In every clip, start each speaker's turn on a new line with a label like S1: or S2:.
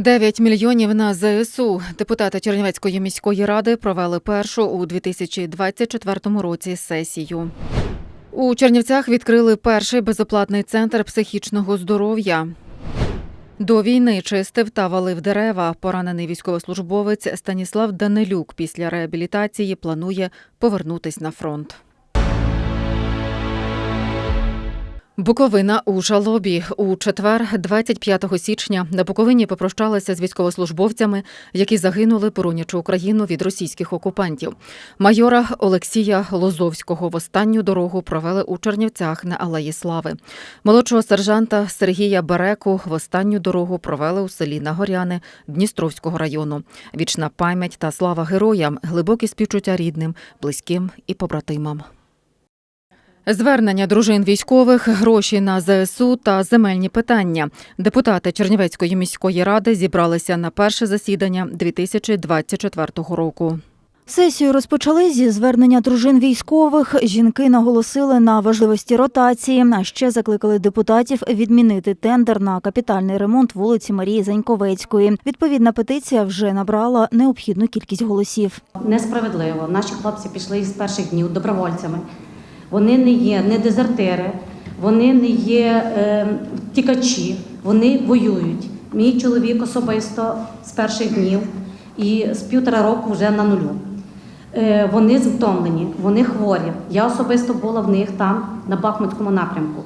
S1: 9 мільйонів на ЗСУ. Депутати Чернівецької міської ради провели першу у 2024 році сесію. У Чернівцях відкрили перший безоплатний центр психічного здоров'я. До війни чистив та валив дерева. Поранений військовослужбовець Станіслав Данилюк після реабілітації планує повернутись на фронт. Буковина у жалобі у четвер, 25 січня, на Буковині попрощалися з військовослужбовцями, які загинули, боронячи Україну від російських окупантів. Майора Олексія Лозовського в останню дорогу провели у Чернівцях на Алеї Слави. Молодшого сержанта Сергія Береку в останню дорогу провели у селі Нагоряни Дністровського району. Вічна пам'ять та слава героям, глибокі співчуття рідним, близьким і побратимам. Звернення дружин військових, гроші на ЗСУ та земельні питання. Депутати Чернівецької міської ради зібралися на перше засідання 2024 року.
S2: Сесію розпочали зі звернення дружин військових. Жінки наголосили на важливості ротації, а ще закликали депутатів відмінити тендер на капітальний ремонт вулиці Марії Заньковецької. Відповідна петиція вже набрала необхідну кількість голосів.
S3: Несправедливо. Наші хлопці пішли із перших днів добровольцями. Вони не є не дезертири, вони не є е, тікачі, вони воюють. Мій чоловік особисто з перших днів і з півтора року вже на нулю. Е, вони втомлені, вони хворі. Я особисто була в них там, на Бахмутському напрямку.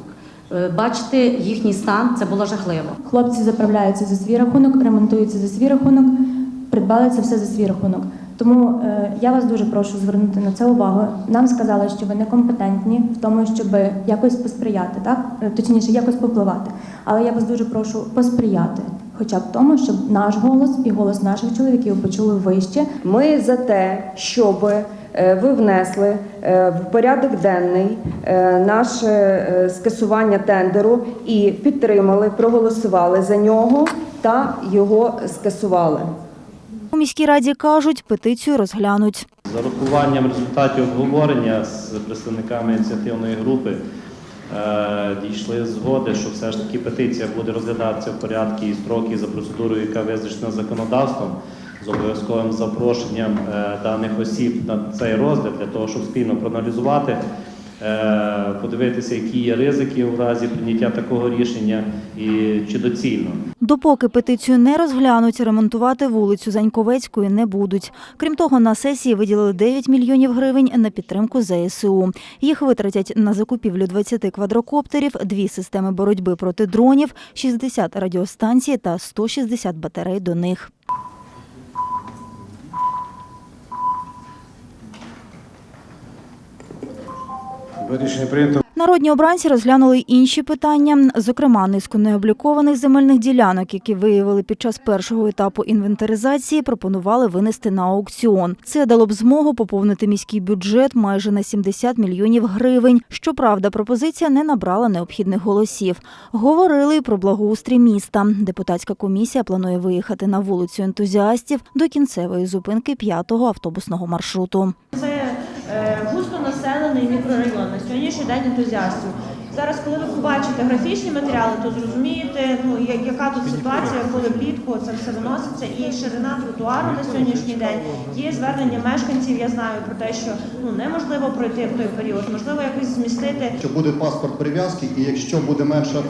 S3: Е, бачити їхній стан це було жахливо.
S4: Хлопці заправляються за свій рахунок, ремонтуються за свій рахунок, придбали це все за свій рахунок. Тому е, я вас дуже прошу звернути на це увагу. Нам сказали, що ви некомпетентні в тому, щоб якось посприяти, так Е, точніше, якось попливати. Але я вас дуже прошу посприяти, хоча б тому, щоб наш голос і голос наших чоловіків почули вище.
S5: Ми за те, щоб е, ви внесли в порядок денний наше скасування тендеру і підтримали, проголосували за нього та його скасували.
S2: У міській раді кажуть, петицію розглянуть.
S6: За урахуванням результатів обговорення з представниками ініціативної групи е, дійшли згоди, що все ж таки петиція буде розглядатися в порядку і строки за процедурою, яка визначена законодавством, з обов'язковим запрошенням е, даних осіб на цей розгляд для того, щоб спільно проаналізувати, подивитися, які є ризики у разі прийняття такого рішення і чи доцільно.
S2: Допоки петицію не розглянуть, ремонтувати вулицю Заньковецької не будуть. Крім того, на сесії виділили 9 мільйонів гривень на підтримку ЗСУ. Їх витратять на закупівлю 20 квадрокоптерів, дві системи боротьби проти дронів, 60 радіостанцій та 160 батарей до них.
S7: Рішення прийнято.
S2: Народні обранці розглянули й інші питання, зокрема низку необлікованих земельних ділянок, які виявили під час першого етапу інвентаризації, пропонували винести на аукціон. Це дало б змогу поповнити міський бюджет майже на 70 мільйонів гривень. Щоправда, пропозиція не набрала необхідних голосів. Говорили й про благоустрій міста. Депутатська комісія планує виїхати на вулицю ентузіастів до кінцевої зупинки п'ятого автобусного маршруту.
S8: Е, густонаселений мікрорайон на сьогоднішній день ентузіастів. Зараз, коли ви побачите графічні матеріали, то зрозумієте, ну яка тут ситуація, коли влітку це все виноситься, і ширина тротуару на сьогоднішній день. Є звернення мешканців. Я знаю про те, що ну неможливо пройти в той період, можливо, якось змістити
S7: Що буде паспорт прив'язки, і якщо буде менша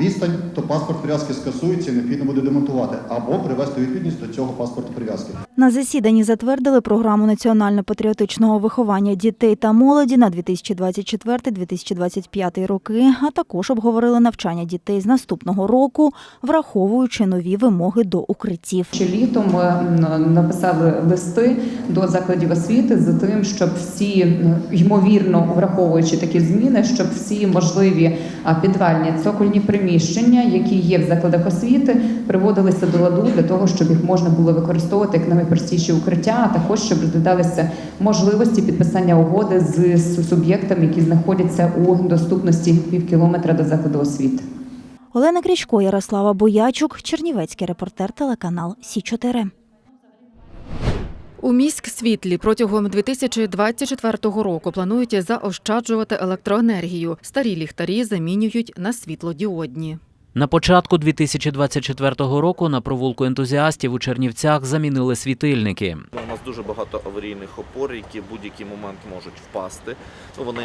S7: відстань, то паспорт прив'язки скасується і необхідно буде демонтувати або привести відповідність до цього паспорту прив'язки.
S2: На засіданні затвердили програму національно-патріотичного виховання дітей та молоді на 2024-2025 роки, а також обговорили навчання дітей з наступного року, враховуючи нові вимоги до укриттів.
S9: Ще літом ми написали листи до закладів освіти за тим, щоб всі ймовірно враховуючи такі зміни, щоб всі можливі а, підвальні цокольні приміщення, які є в закладах освіти, приводилися до ладу для того, щоб їх можна було використовувати як найпростіші укриття, а також щоб розглядалися можливості підписання угоди з з суб'єктами, які знаходяться у доступності пів кілометра до закладу освіти.
S2: Олена Крічко, Ярослава Боячук, Чернівецький репортер, телеканал Сі 4
S1: У міськ світлі протягом 2024 року планують заощаджувати електроенергію. Старі ліхтарі замінюють на світлодіодні.
S10: На початку 2024 року на провулку ентузіастів у Чернівцях замінили світильники.
S7: У нас дуже багато аварійних опор, які в будь-який момент можуть впасти. Ну, вони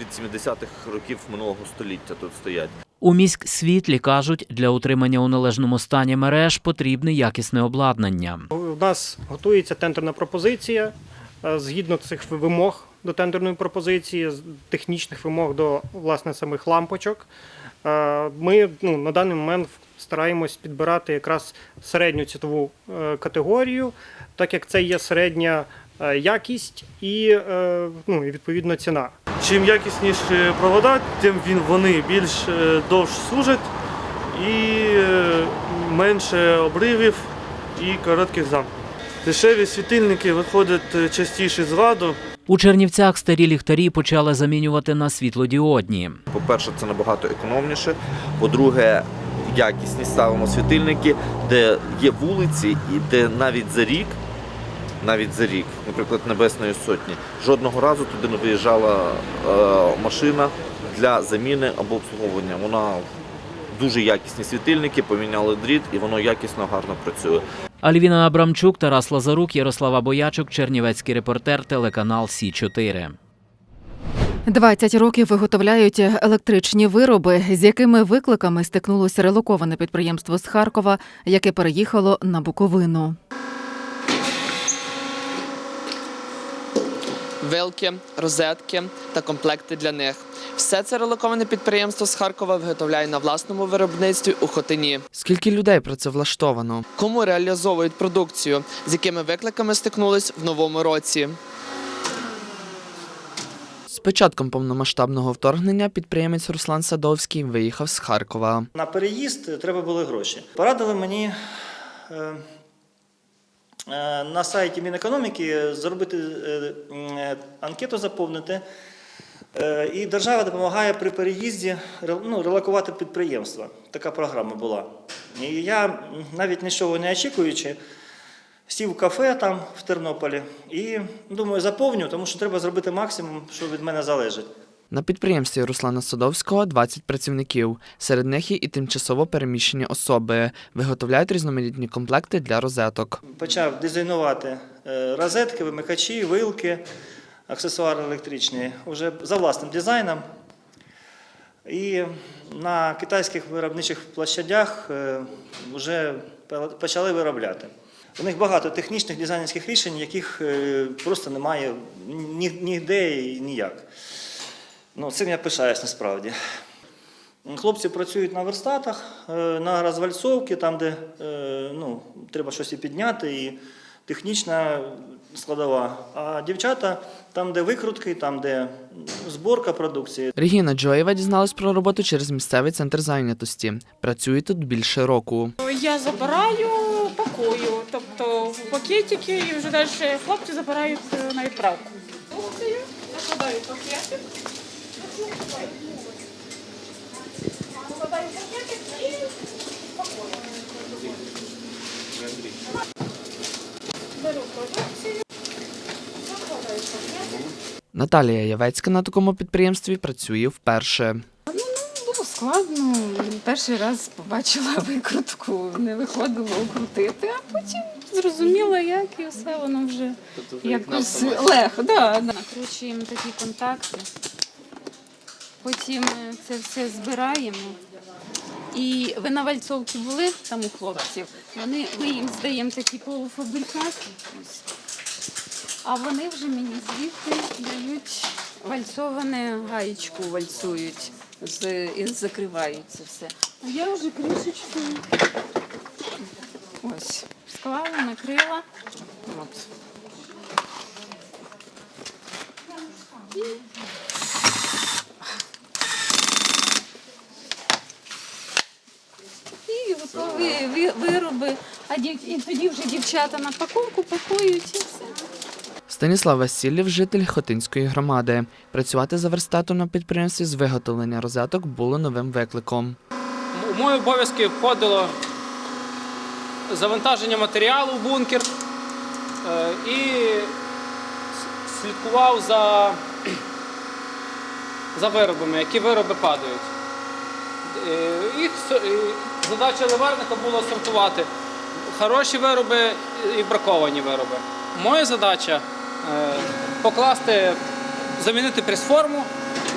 S7: від 70-х років минулого століття тут стоять.
S10: У міськсвітлі кажуть, для утримання у належному стані мереж потрібне якісне обладнання.
S8: Нас готується тендерна пропозиція е, згідно цих вимог до тендерної пропозиції, технічних вимог до власне самих лампочок. Е, Ми ну, на даний момент стараємось підбирати якраз середню цінову е, категорію, так як це є середня якість і, ну, і відповідно ціна.
S11: Чим якісніші провода, тим він вони більш е, довш служать і менше обривів і коротких замків. Дешеві світильники виходять частіше з ладу.
S10: У Чернівцях старі ліхтарі почали замінювати на світлодіодні.
S7: По-перше, це набагато економніше. По-друге, якісні ставимо світильники, де є вулиці, і де навіть за рік, навіть за рік, наприклад, Небесної Сотні, жодного разу туди не виїжджала е, машина для заміни або обслуговування. Вона дуже якісні світильники, поміняли дріт, і воно якісно гарно працює.
S10: Альвіна Абрамчук, Тарас Лазарук, Ярослава Боячук, Чернівецький репортер, телеканал Сі 4
S1: 20 років виготовляють електричні вироби, з якими викликами стикнулося релоковане підприємство з Харкова, яке переїхало на Буковину.
S12: Вилки, розетки та комплекти для них. Все це релоковане підприємство з Харкова виготовляє на власному виробництві у Хотині. Скільки людей працевлаштовано? Кому реалізовують продукцію? З якими викликами стикнулись в новому році? З початком повномасштабного вторгнення підприємець Руслан Садовський виїхав з Харкова.
S8: На переїзд треба були гроші. Порадили мені е, на сайті Мінекономіки зробити е, е, анкету заповнити. Е, І держава допомагає при переїзді ре- ну, релокувати підприємства. Така програма була. І я, навіть нічого не очікуючи, сів в кафе там в Тернополі і думаю, заповню, тому що треба зробити максимум, що від мене залежить.
S12: На підприємстві Руслана Садовського 20 працівників. Серед них і тимчасово переміщені особи. Виготовляють різноманітні комплекти для розеток.
S8: почав дизайнувати е, розетки, вимикачі, вилки, аксесуари електричні вже за власним дизайном. І на китайських виробничих площадях е, вже почали виробляти. У них багато технічних дизайнерських рішень, яких е, просто немає ні- ніде і ніяк. Ну, цим я пишаюсь насправді. Хлопці працюють на верстатах, е, на розвальцовці, там, де е, ну, треба щось і підняти, і технічна складова. А дівчата там, де викрутки, там, де зборка продукції.
S12: Регіна Джоєва дізналась про роботу через місцевий центр зайнятості. Працює тут більше року.
S6: Я забираю, пакую, тобто в пакетики і вже далі хлопці забирають е, на відправку. Накладаю пакетик. Накладаю пакетик
S12: Наталія Явецька на такому підприємстві працює вперше.
S6: Було складно. Перший раз побачила викрутку, не виходило укрутити, а потім зрозуміла, як і все воно вже якось легко. Да, да. Накручуємо такі контакти, потім е, це все збираємо. І ви на вальцовці були там у хлопців. Вони, ми їм здаємо такі полуфабрикати. А вони вже мені звідти дають вальцоване гаєчку вальцують з, і закривають це все. А я вже кришечку ось склала, накрила. От. І І готові вироби, а і тоді вже дівчата на пакунку пакують і все.
S12: Станіслав Васильєв, житель Хотинської громади. Працювати за верстатом на підприємстві з виготовлення розеток було новим викликом.
S13: У мої обов'язки входило завантаження матеріалу в бункер е, і слідкував за, за виробами, які вироби падають. Їх е, задача ливарника була сортувати хороші вироби і браковані вироби. Моя задача е, покласти, замінити прес-форму,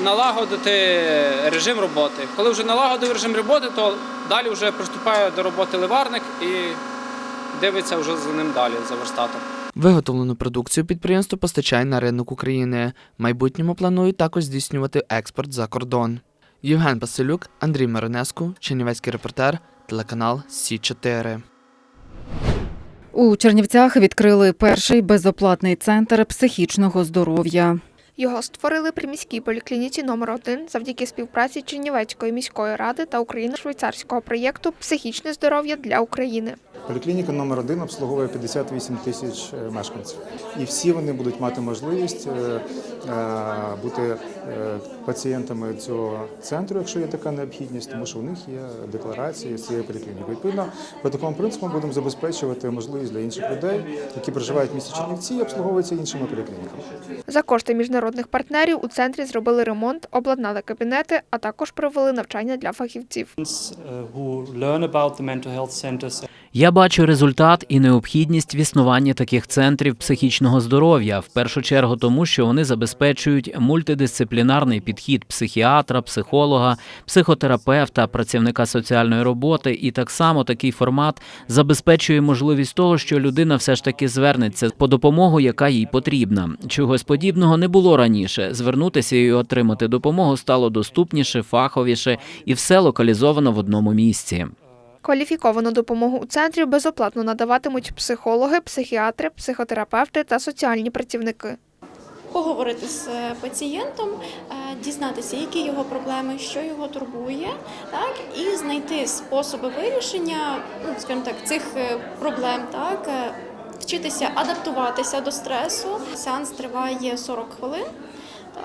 S13: налагодити режим роботи. Коли вже налагодив режим роботи, то далі вже приступає до роботи ливарник і дивиться вже за ним далі, за верстатом.
S12: Виготовлену продукцію підприємство постачає на ринок України. В майбутньому планують також здійснювати експорт за кордон. Євген Василюк, Андрій Миронеску, Чернівецький репортер, телеканал Сі 4
S1: У Чернівцях відкрили перший безоплатний центр психічного здоров'я.
S14: Його створили при міській поліклініці номер 1 завдяки співпраці Чернівецької міської ради та україно-швейцарського проєкту Психічне здоров'я для України.
S15: Поліклініка номер 1 обслуговує 58 тисяч е, мешканців. І всі вони будуть мати можливість е, бути е, пацієнтами цього центру, якщо є така необхідність, тому що у них є декларації з цієї поліклініки. Відповідно, по такому принципу ми будемо забезпечувати можливість для інших людей, які проживають в місті Чернівці і обслуговуються іншими поліклініками.
S14: За кошти міжнародних партнерів у центрі зробили ремонт, обладнали кабінети, а також провели навчання для фахівців.
S10: Я бачу результат і необхідність в існуванні таких центрів психічного здоров'я, в першу чергу тому, що вони забезпечують мультидисциплінарний підхід психіатра, психолога, психотерапевта, працівника соціальної роботи, і так само такий формат забезпечує можливість того, що людина все ж таки звернеться по допомогу, яка їй потрібна. Чогось подібного не було раніше. Звернутися і отримати допомогу стало доступніше, фаховіше, і все локалізовано в одному місці.
S14: Кваліфіковану допомогу у центрі безоплатно надаватимуть психологи, психіатри, психотерапевти та соціальні працівники.
S3: поговорити з е, пацієнтом, е, дізнатися, які його проблеми, що його турбує, так і знайти способи вирішення, ну скажімо так, цих е, проблем, так. Вчитися адаптуватися до стресу. Сеанс триває 40 хвилин.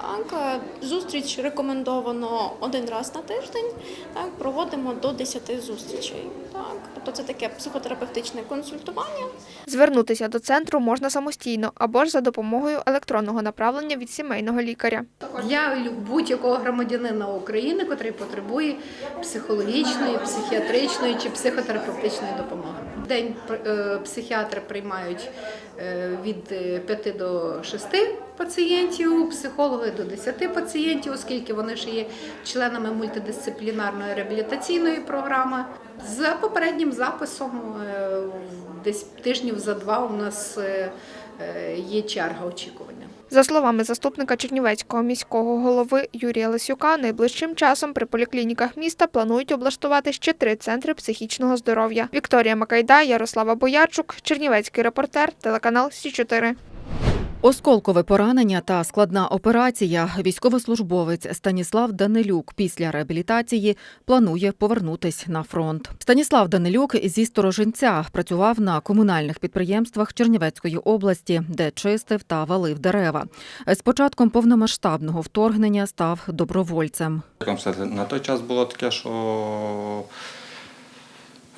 S3: Так, е, зустріч рекомендовано один раз на тиждень. Так, проводимо до 10 зустрічей. Так, тобто це таке психотерапевтичне консультування.
S14: Звернутися до центру можна самостійно або ж за допомогою електронного направлення від сімейного лікаря.
S16: для будь-якого громадянина України, котрий потребує психологічної, психіатричної чи психотерапевтичної допомоги. В День е, психіатри приймають е, від 5 до 6 пацієнтів, психологи до 10 пацієнтів, оскільки вони ж є членами мультидисциплінарної реабілітаційної програми. За попереднім записом, е, десь тижнів за два у нас е, е, є черга очікування.
S14: За словами заступника Чернівецького міського голови Юрія Лисюка, найближчим часом при поліклініках міста планують облаштувати ще три центри психічного здоров'я. Вікторія Макайда, Ярослава Боярчук, Чернівецький репортер, телеканал Сі 4
S1: Осколкове поранення та складна операція. Військовослужбовець Станіслав Данилюк після реабілітації планує повернутись на фронт. Станіслав Данилюк зі сторожинця працював на комунальних підприємствах Чернівецької області, де чистив та валив дерева. З початком повномасштабного вторгнення став добровольцем.
S17: На той час було таке, що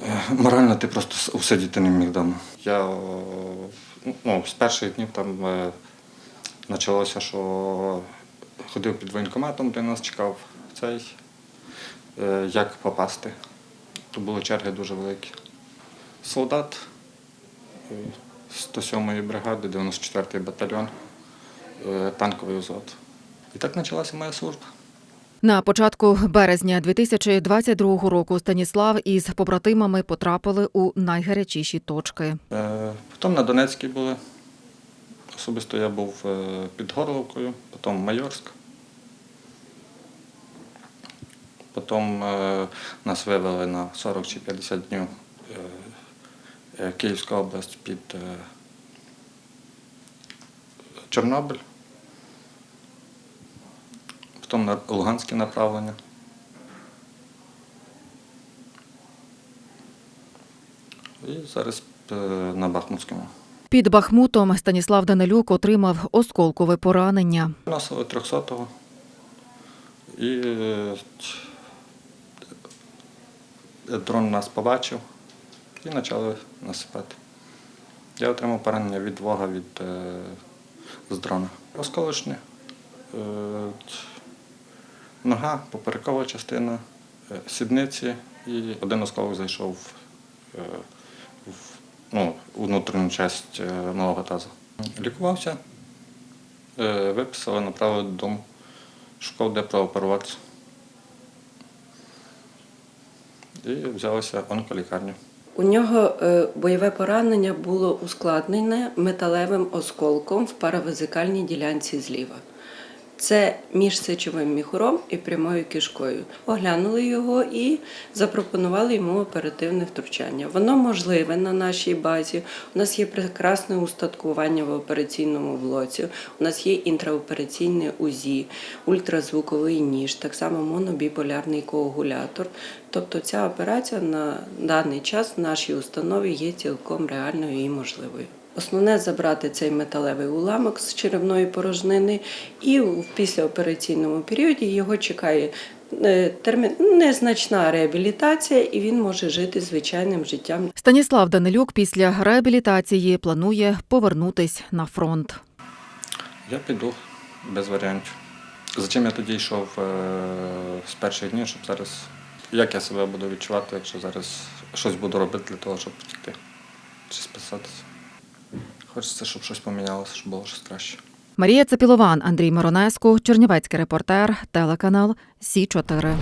S17: е, морально ти просто усидіти не міг вдома. Я ну, з перших днів там е, почалося, що ходив під воєнкоматом, де нас чекав цей, е, як попасти. То були черги дуже великі. Солдат е, 107-ї бригади, 94-й батальйон, е, танковий взвод. І так почалася моя служба.
S1: На початку березня 2022 року Станіслав із побратимами потрапили у найгарячіші точки.
S17: Е, Потім на Донецькій були. Особисто я був е, під Горловкою, потім Майорськ. Потім е, нас вивели на 40 чи 50 днів Київська область під Чорнобиль. Потім на Луганське направлення. І зараз е, на Бахмутському.
S1: Під Бахмутом Станіслав Данилюк отримав осколкове поранення.
S17: Носили 300-го. І е, дрон нас побачив і почали насипати. Я отримав поранення від вога від, е, з дрона. Осколочне, е, нога, поперекова частина, е, сідниці і один осколок зайшов е, в ну, внутрішню частину е, малого тазу. Лікувався, виписали, направили додому, шукав, де прооперуватися. І взялося онколікарню.
S18: У нього бойове поранення було ускладнене металевим осколком в паравезикальній ділянці зліва. Це між сечовим міхуром і прямою кишкою. Оглянули його і запропонували йому оперативне втручання. Воно можливе на нашій базі. У нас є прекрасне устаткування в операційному блоці. У нас є інтраопераційне УЗІ, ультразвуковий ніж, так само монобіполярний коагулятор. Тобто ця операція на даний час в нашій установі є цілком реальною і можливою. Основне забрати цей металевий уламок з черевної порожнини, і в післяопераційному періоді його чекає е, термін незначна реабілітація, і він може жити звичайним життям.
S1: Станіслав Данилюк після реабілітації планує повернутись на фронт.
S17: Я піду без варіантів. Зачем я тоді йшов е, з перших днів, щоб зараз. Як я себе буду відчувати, якщо зараз щось буду робити для того, щоб втекти чи списатися? Хочеться, щоб щось помінялося, щоб було щось краще.
S1: Марія Цепілован, Андрій Моронеско, Чернівецький репортер, телеканал Сі 4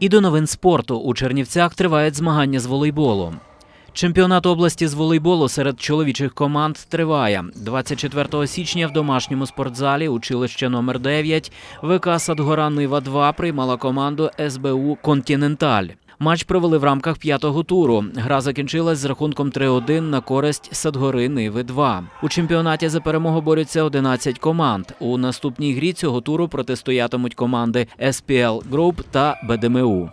S10: І до новин спорту у Чернівцях тривають змагання з волейболу. Чемпіонат області з волейболу серед чоловічих команд триває 24 січня в домашньому спортзалі училище номер 9 ВК Садгора Нива 2 приймала команду СБУ Континенталь. Матч провели в рамках п'ятого туру. Гра закінчилась з рахунком 3-1 на користь Садгори Ниви 2. У чемпіонаті за перемогу борються 11 команд. У наступній грі цього туру протистоятимуть команди SPL Group та БДМУ.